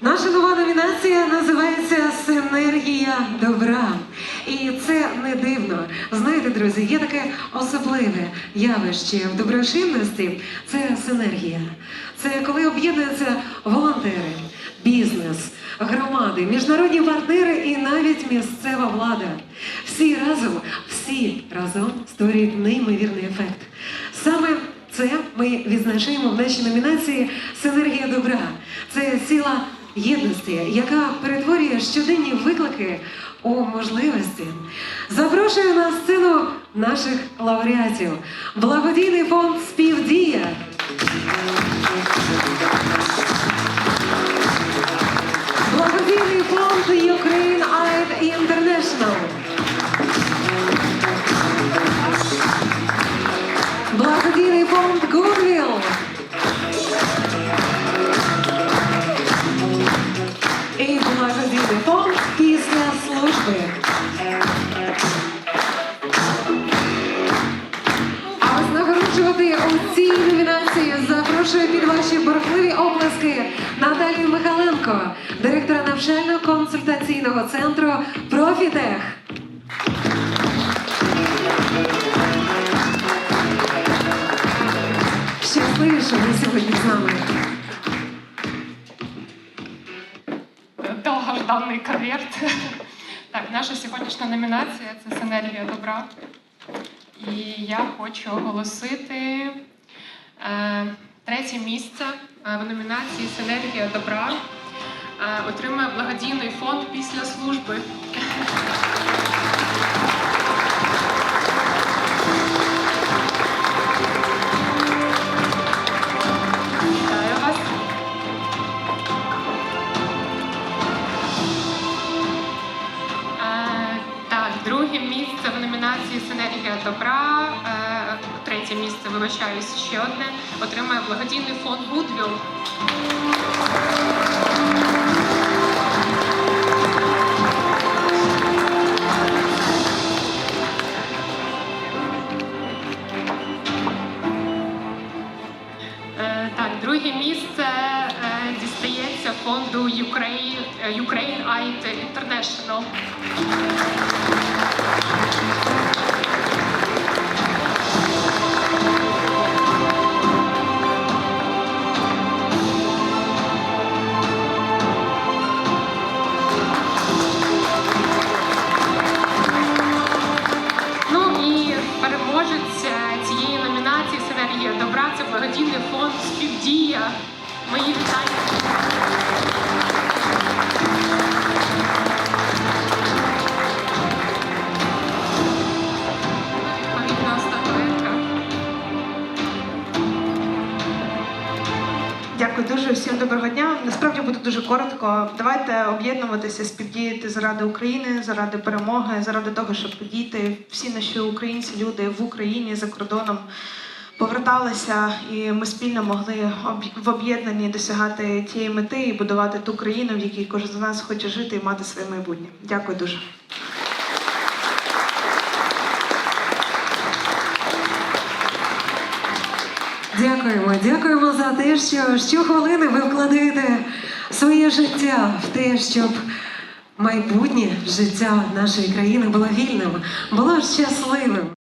Наша нова номінація називається Синергія добра. І це не дивно. Знаєте, друзі, є таке особливе явище в доброчинності це синергія. Це коли об'єднуються волонтери, бізнес, громади, міжнародні партнери і навіть місцева влада. Всі разом, всі разом створюють неймовірний ефект. Саме це ми відзначаємо в нашій номінації Синергія добра. Це сила єдності, яка перетворює щоденні виклики у можливості. Запрошую на сцену наших лауреатів. Благодійний фонд Співдія. Благодійний фонд Ukraine Aid International. Благодійний фонд Goodwill. Цій номінації запрошую під ваші бурхливі оплески Наталію Михайленко, директора навчально-консультаційного центру Профітех. Щасливі, що ви сьогодні з нами. довгожданий конверт. Так, наша сьогоднішня номінація це синергія добра. І я хочу оголосити третє місце е, в номінації Синергія добра. Е, отримує благодійний фонд після служби. Е, друге місце в номінації Синергія добра. Третє місце, вибачаюсь, ще одне. Отримає благодійний фонд Goodwill. Е, Так, друге місце е, дістається фонду Ukraine, Ukraine Aid International. Співдія. Мої вітання. Дякую дуже всім доброго дня. Насправді буде дуже коротко. Давайте об'єднуватися, співдіяти заради України, заради перемоги, заради того, щоб діти, всі наші українці, люди в Україні за кордоном поверталися, і ми спільно могли в об'єднанні досягати тієї мети і будувати ту країну, в якій кожен з нас хоче жити і мати своє майбутнє. Дякую дуже. Дякуємо, дякуємо за те, що щохвилини ви вкладаєте своє життя в те, щоб майбутнє життя нашої країни було вільним, було щасливим.